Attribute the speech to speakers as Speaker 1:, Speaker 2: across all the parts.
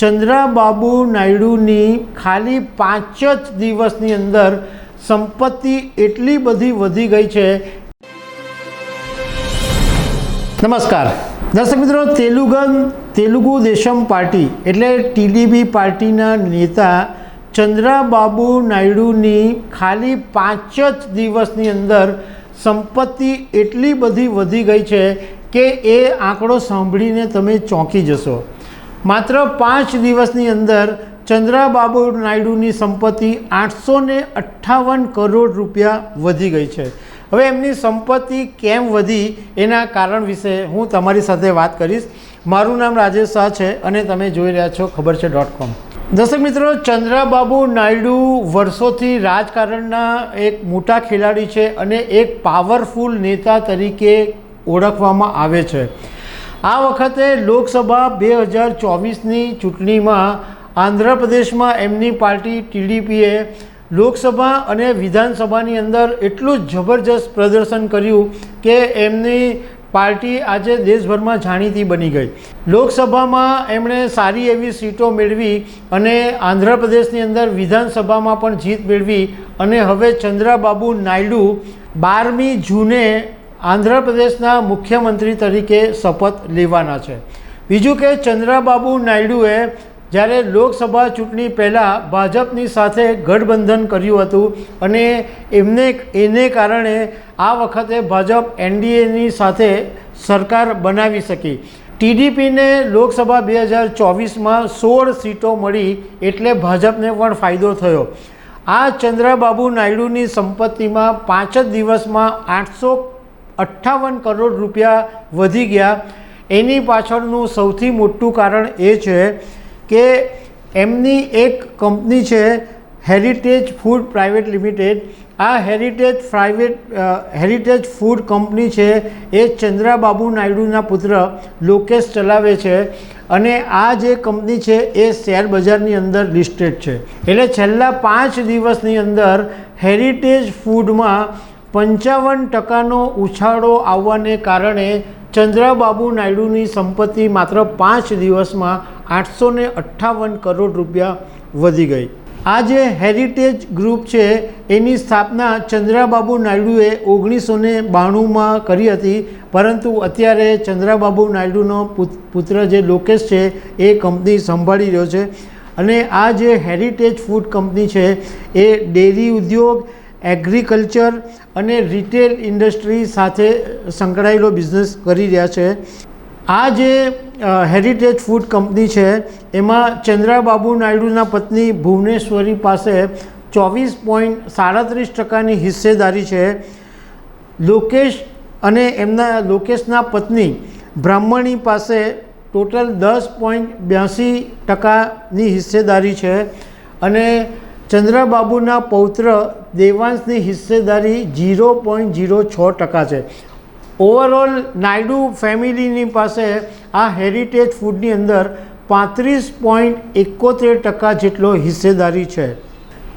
Speaker 1: ચંદ્રાબાબુ નાયડુની ખાલી પાંચ જ દિવસની અંદર સંપત્તિ એટલી બધી વધી ગઈ છે. નમસ્કાર. દર્શક મિત્રો, તેલુગન, તેલુગુ દેશમ પાર્ટી એટલે ટીડીપી પાર્ટીના નેતા ચંદ્રાબાબુ નાયડુની ખાલી પાંચ જ દિવસની અંદર સંપત્તિ એટલી બધી વધી ગઈ છે કે એ આંકડો સાંભળીને તમે ચોંકી જશો. માત્ર પાંચ દિવસની અંદર ચંદ્રાબાબુ નાયડુની સંપત્તિ આઠસો ને અઠ્ઠાવન કરોડ રૂપિયા વધી ગઈ છે. હવે એમની સંપત્તિ કેમ વધી એના કારણ વિશે હું તમારી સાથે વાત કરીશ. મારું નામ રાજેશ શાહ છે અને તમે જોઈ રહ્યા છો ખબર છે ડોટ કોમ. દર્શક મિત્રો, ચંદ્રાબાબુ નાયડુ વર્ષોથી રાજકારણના એક મોટા ખેલાડી છે અને એક પાવરફુલ નેતા તરીકે ઓળખવામાં આવે છે. આ વખતે લોકસભા બે હજાર ચોવીસની ચૂંટણીમાં આંધ્રપ્રદેશમાં એમની પાર્ટી ટીડીપીએ લોકસભા અને વિધાનસભાની અંદર એટલું જબરજસ્ત પ્રદર્શન કર્યું કે એમની પાર્ટી આજે દેશભરમાં જાણીતી બની ગઈ. લોકસભામાં એમણે સારી એવી સીટો મેળવી અને આંધ્રપ્રદેશની અંદર વિધાનસભામાં પણ જીત મેળવી અને હવે ચંદ્રાબાબુ નાયડુ બારમી જૂને આંધ્રપ્રદેશના મુખ્યમંત્રી તરીકે શપથ લેવાના છે. બીજું કે ચંદ્રાબાબુ નાયડુએ જ્યારે લોકસભા ચૂંટણી પહેલાં ભાજપની સાથે ગઠબંધન કર્યું હતું અને એમને એને કારણે આ વખતે ભાજપ એનડીએની સાથે સરકાર બનાવી શકી. ટીડીપીને લોકસભા બે હજાર ચોવીસમાં સોળ સીટો મળી એટલે ભાજપને પણ ફાયદો થયો. આ ચંદ્રબાબુ નાયડુની સંપત્તિમાં પાંચ જ દિવસમાં આઠસો અઠ્ઠાવન કરોડ રૂપિયા વધી ગયા. એની પાછળનું સૌથી મોટું કારણ એ છે કે એમની એક કંપની છે હેરિટેજ ફૂડ પ્રાઇવેટ લિમિટેડ આ heritage private heritage food company છે, એ ચંદ્રાબાબુ નાયડુના પુત્ર લોકેશ ચલાવે છે અને આ જે કંપની છે, એ શેર બજારની અંદર લિસ્ટેડ છે. એટલે છેલ્લા પાંચ દિવસની અંદર હેરિટેજ ફૂડમાં પંચાવન ટકાનો ઉછાળો આવવાને કારણે ચંદ્રાબાબુ નાયડુની સંપત્તિ માત્ર પાંચ દિવસમાં આઠસો અઠ્ઠાવન કરોડ રૂપિયા વધી ગઈ. આ જે હેરિટેજ ગ્રુપ છે, એની સ્થાપના ચંદ્રાબાબુ નાયડુએ ઓગણીસો ને બાણુંમાં કરી હતી, પરંતુ અત્યારે ચંદ્રાબાબુ નાયડુનો પુત્ર જે લોકેશ છે, એ કંપની સંભાળી રહ્યો છે. અને આ જે હેરિટેજ ફૂડ કંપની છે, એ ડેરી ઉદ્યોગ એગ્રીકલ્ચર અને રિટેલ ઇન્ડસ્ટ્રી સાથે સંકળાયેલો બિઝનેસ કરી રહ્યા છે. આ જે હેરિટેજ ફૂડ કંપની છે, એમાં ચંદ્રાબાબુ નાયડુના પત્ની ભુવનેશ્વરી પાસે ચોવીસ પોઈન્ટ સાડત્રીસ ટકાની હિસ્સેદારી છે. લોકેશ અને એમના, લોકેશના પત્ની બ્રાહ્મણી પાસે ટોટલ દસ પોઈન્ટ બ્યાસી ટકાની હિસ્સેદારી છે. અને ચંદ્રબાબુના પૌત્ર દેવાંશની હિસ્સેદારી ઝીરો પોઈન્ટ ઝીરો છ ટકા છે. ઓવરઓલ નાયડુ ફેમિલીની પાસે આ હેરિટેજ ફૂડની અંદર પાંત્રીસ પોઈન્ટ એકોતેર ટકા જેટલો હિસ્સેદારી છે.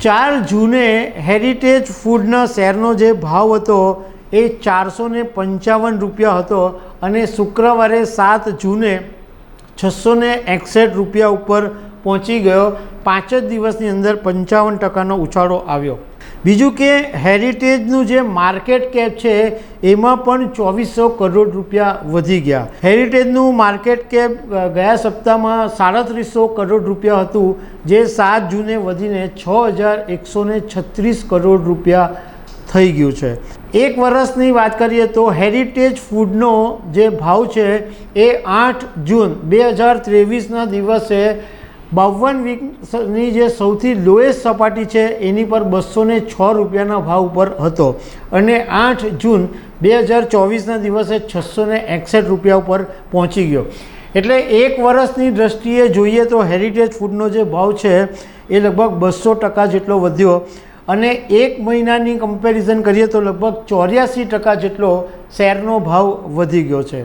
Speaker 1: ચાર જૂને હેરિટેજ ફૂડના શેરનો જે ભાવ હતો એ ચારસો પંચાવન રૂપિયા હતો અને શુક્રવારે સાત જૂને છસો એકસઠ રૂપિયા ઉપર પહોંચી ગયો. પાંચ જ દિવસની અંદર પંચાવન ટકાનો ઉછાળો આવ્યો. બીજું કે હેરિટેજનું જે માર્કેટ કેપ છે, એમાં પણ ચોવીસો કરોડ રૂપિયા વધી ગયા. હેરિટેજનું માર્કેટ કેપ ગયા સપ્તાહમાં સાડત્રીસો કરોડ રૂપિયા હતું, જે સાત જૂને વધીને છ હજાર એકસો છત્રીસ કરોડ રૂપિયા થઈ ગયું છે. એક વર્ષની વાત કરીએ તો હેરિટેજ ફૂડનો જે ભાવ છે, એ આઠ જૂન બે હજાર ત્રેવીસના દિવસે બાવન વીકની જે સૌથી લોએસ્ટ સપાટી છે, એની પર બસો ને છ રૂપિયાના ભાવ ઉપર હતો. અને આઠ જૂન બે હજાર ચોવીસના દિવસે છસો ને એકસઠ રૂપિયા ઉપર પહોંચી ગયો. એટલે એક વર્ષની દ્રષ્ટિએ જોઈએ તો હેરિટેજ ફૂડનો જે ભાવ છે, એ લગભગ બસો ટકા જેટલો વધ્યો. અને એક મહિનાની કમ્પેરિઝન કરીએ તો લગભગ ચોર્યાસી ટકા જેટલો શેરનો ભાવ વધી ગયો છે.